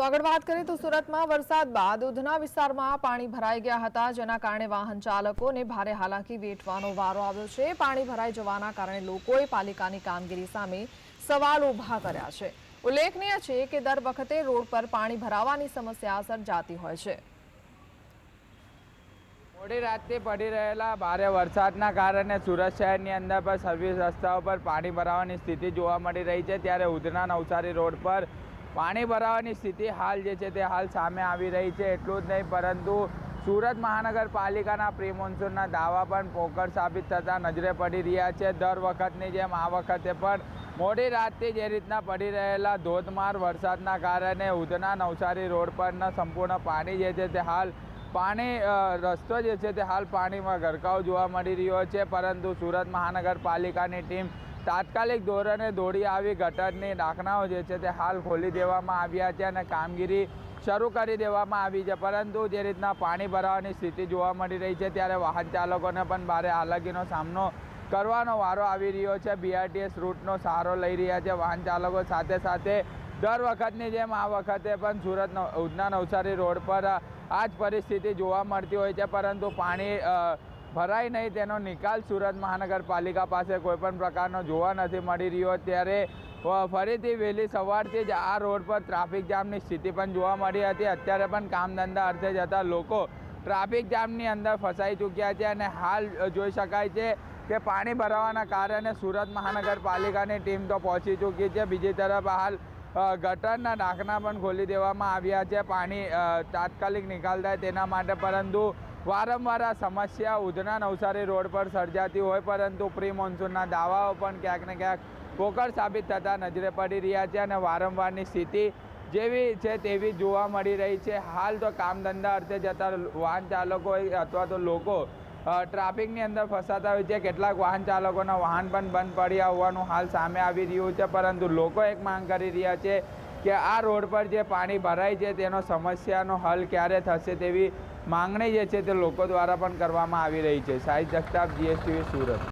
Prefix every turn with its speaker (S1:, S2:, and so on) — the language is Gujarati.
S1: તો આગળ વાત કરીએ તો સુરતમાં વરસાદ બાદ ઉધના વિસ્તારમાં પાણી ભરાઈ ગયા હતા, જેના કારણે વાહન ચાલકોને ભારે હાલાકી વેઠવાનો વારો આવ્યો છે. પાણી ભરાઈ જવાના કારણે લોકોએ પાલિકાની કામગીરી સામે સવાલ ઊભા કર્યા છે. ઉલ્લેખનીય છે કે દર વખતે રોડ પર પાણી ભરાવાની સમસ્યા સર્જાતી હોય છે.
S2: મોડી રાતે પડી રહેલા ભારે વરસાદના કારણે સુરત શહેરની અંદર પર સર્વિસ રસ્તાઓ પર પાણી ભરાવાની સ્થિતિ જોવા મળી રહી છે. ત્યારે ઉધના નવસારી રોડ પર પાણી ભરાવાની સ્થિતિ હાલ જે છે તે હાલ સામે આવી રહી છે, એટલું જ નહીં, પરંતુ સુરત મહાનગરપાલિકાના પ્રી મોન્સૂનના દાવા પણ પોકળ સાબિત થતા નજરે પડી રહ્યા છે. દર વખતની જેમ આ વખતે પણ મોડી રાતથી જે રીતના પડી રહેલા ધોધમાર વરસાદના કારણે ઉધના નવસારી રોડ પરના સંપૂર્ણ પાણી જે છે તે હાલ પાણી રસ્તો જે છે તે હાલ પાણીમાં ગરકાવ જોવા મળી રહ્યો છે, પરંતુ સુરત મહાનગરપાલિકાની ટીમ તાત્કાલિક ધોરણે દોડી આવી ગટરની ઢાંકણાઓ જે છે તે હાલ ખોલી દેવામાં આવ્યા છે અને કામગીરી શરૂ કરી દેવામાં આવી છે. પરંતુ જે રીતના પાણી ભરાવાની સ્થિતિ જોવા મળી રહી છે, ત્યારે વાહન ચાલકોને પણ ભારે હાલાકીનો સામનો કરવાનો વારો આવી રહ્યો છે. બીઆરટીએસ રૂટનો સહારો લઈ રહ્યા છે વાહન ચાલકો. સાથે સાથે દર વખતની જેમ આ વખતે પણ સુરત ઉધના નવસારી રોડ પર આ જ પરિસ્થિતિ જોવા મળતી હોય છે. પરંતુ પાણી ભરાય નહીં, તેનો નિકાલ સુરત મહાનગરપાલિકા પાસે કોઈપણ પ્રકારનો જોવા નથી મળી રહ્યો. ત્યારે ફરીથી વહેલી સવારથી જ આ રોડ પર ટ્રાફિક જામની સ્થિતિ પણ જોવા મળી હતી. અત્યારે પણ કામ ધંધા અર્થે જતા લોકો ટ્રાફિક જામની અંદર ફસાઈ ચૂક્યા છે અને હાલ જોઈ શકાય છે કે પાણી ભરાવાના કારણે સુરત મહાનગરપાલિકાની ટીમ તો પહોંચી ચૂકી છે. બીજી તરફ હાલ ગટરના ઢાંકણા પણ ખોલી દેવામાં આવ્યા છે. પાણી તાત્કાલિક નિકાલ થાય તેના માટે, પરંતુ વારંવાર આ સમસ્યા ઉધના નવસારી રોડ પર સર્જાતી હોય, પરંતુ પ્રી મોન્સૂનના દાવાઓ પણ ક્યાંક ને ક્યાંક પોકળ સાબિત થતા નજરે પડી રહ્યા છે અને વારંવારની સ્થિતિ જેવી છે તેવી જોવા મળી રહી છે. હાલ તો કામ ધંધા અર્થે જતા વાહન ચાલકો અથવા તો લોકો ટ્રાફિકની અંદર ફસાતા હોય છે. કેટલાક વાહન ચાલકોના વાહન પણ બંધ પડ્યા હોવાનું હાલ સામે આવી રહ્યું છે, પરંતુ લોકો એક માંગ કરી રહ્યા છે કે આ રોડ પર જે પાણી ભરાય છે, તેનો સમસ્યાનો હલ ક્યારે થશે તેવી માંગણી જે છે તે લોકો દ્વારા પણ કરવામાં આવી રહી છે. સાહિદ જગતાપ, જીએસટીવી સુરત.